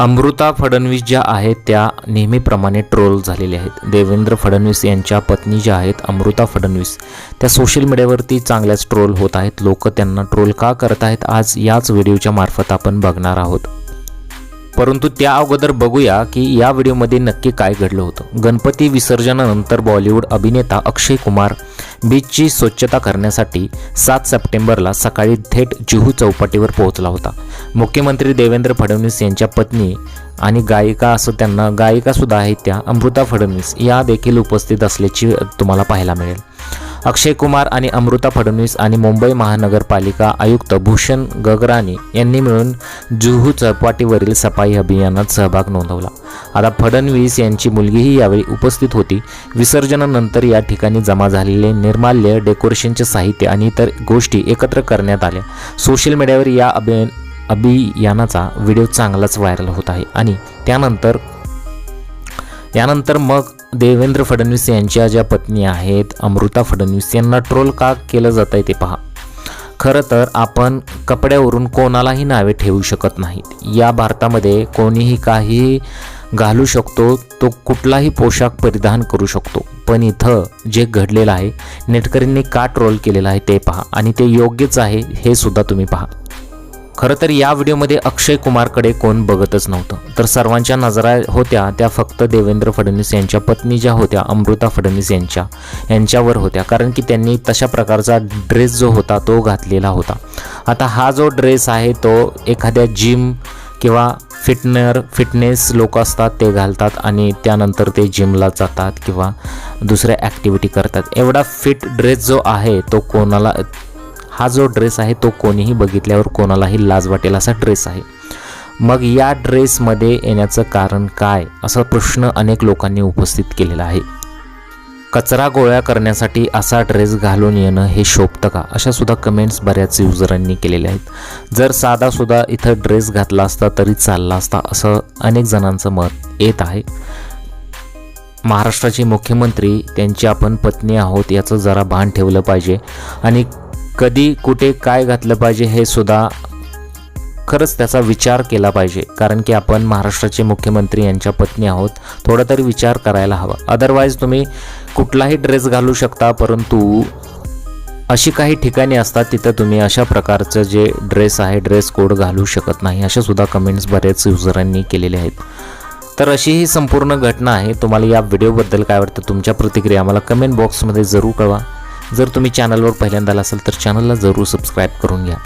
अमृता फडणवीस ज्या आहेत त्या नेहमीप्रमाणे ट्रोल झालेल्या आहेत. देवेंद्र फडणवीस यांच्या पत्नी ज्या आहेत अमृता फडणवीस त्या सोशल मीडियावरती चांगल्याच ट्रोल होत आहेत. लोक त्यांना ट्रोल का करत आहेत आज याच व्हिडिओच्या मार्फत आपण बघणार आहोत. परंतु त्या अगोदर बघूया की या व्हिडिओमध्ये नक्की काय घडलं होतं. गणपती विसर्जनानंतर बॉलिवूड अभिनेता अक्षय कुमार बीचची स्वच्छता करण्यासाठी सात सप्टेंबरला सकाळी थेट जुहू चौपाटीवर पोहोचला होता. मुख्यमंत्री देवेंद्र फडणवीस यांच्या पत्नी आणि गायिका असं त्यांना गायिकासुद्धा आहेत त्या अमृता फडणवीस या देखील उपस्थित असल्याची तुम्हाला पाहायला मिळेल. अक्षय कुमार आणि अमृता फडणवीस आणि मुंबई महानगरपालिका आयुक्त भूषण गगरानी यांनी मिळून जुहू चौपाटीवरील सफाई अभियानात सहभाग नोंदवला. आता फडणवीस यांची मुलगीही यावेळी उपस्थित होती. विसर्जनानंतर या ठिकाणी जमा झालेले निर्माल्य डेकोरेशनचे साहित्य आणि इतर गोष्टी एकत्र करण्यात आल्या. सोशल मीडियावर या अभियान अभियानाचा व्हिडिओ चांगलाच व्हायरल होत आहे आणि त्यानंतर यानंतर मग देवेंद्र फडणवीस यांच्या ज्या पत्नी आहेत अमृता फडणवीस यांना ट्रोल का केलं जात आहे ते पहा. खरं तर आपण कपड्यावरून कोणालाही नावे ठेवू शकत नाहीत. या भारतामध्ये कोणीही काहीही घालू शकतो तो कुठलाही पोशाख परिधान करू शकतो. पण इथं जे घडलेलं आहे नेटकरींनी का ट्रोल केलेलं आहे ते पहा. आणि ते योग्यच आहे हे सुद्धा तुम्ही पहा. खरं तर या व्हिडिओमध्ये अक्षय कुमारकडे कोण बघतच नव्हतं. तर सर्वांच्या नजरा होत्या त्या फक्त देवेंद्र फडणवीस यांच्या पत्नी ज्या होत्या अमृता फडणवीस यांच्या यांच्यावर होत्या. कारण की त्यांनी तशा प्रकारचा ड्रेस जो होता तो घातलेला होता. आता हा जो ड्रेस आहे तो एखाद्या जिम किंवा फिटनर फिटनेस लोक असतात ते घालतात आणि त्यानंतर ते जिमला जातात किंवा दुसऱ्या ॲक्टिव्हिटी करतात. एवढा फिट ड्रेस जो आहे तो कोणाला हा जो ड्रेस आहे तो कोणीही बघितल्यावर कोणालाही लाज वाटेल असा ड्रेस आहे. मग या ड्रेसमध्ये येण्याचं कारण काय? असा प्रश्न अनेक लोकांनी उपस्थित केलेला आहे. कचरा गोळा करण्यासाठी असा ड्रेस घालून येणं हे शोभतं का? अशा सुद्धा कमेंट्स बऱ्याच युजरांनी केलेल्या आहेत. जर साधा सुद्धा इथं ड्रेस घातला असता तरी चालला असता असं अनेक जणांचं मत येत आहे. महाराष्ट्राचे मुख्यमंत्री त्यांची आपण पत्नी आहोत याचं जरा भान ठेवलं पाहिजे. आणि कधी कुठे काय घातलं पाहिजे हे सुद्धा खरंच त्याचा विचार केला पाहिजे. कारण की आपण महाराष्ट्राचे मुख्यमंत्री यांच्या पत्नी आहोत. थोडा तरी विचार करायला हवा. अदरवाईज तुम्ही कुठलाही ड्रेस घालू शकता परंतु अशी काही ठिकाणी असतात तिथं तुम्ही अशा प्रकारचं जे ड्रेस आहे ड्रेस कोड घालू शकत नाही अशा सुद्धा कमेंट्स बरेच युजरांनी केलेले आहेत. तर अशी ही संपूर्ण घटना आहे. तुम्हाला या व्हिडिओबद्दल काय वाटतं तुमच्या प्रतिक्रिया मला कमेंट बॉक्समध्ये जरूर कळवा. जर तुम्ही चॅनलवर पहिल्यांदा असाल तर चॅनलला जरूर सबस्क्राईब करून घ्या.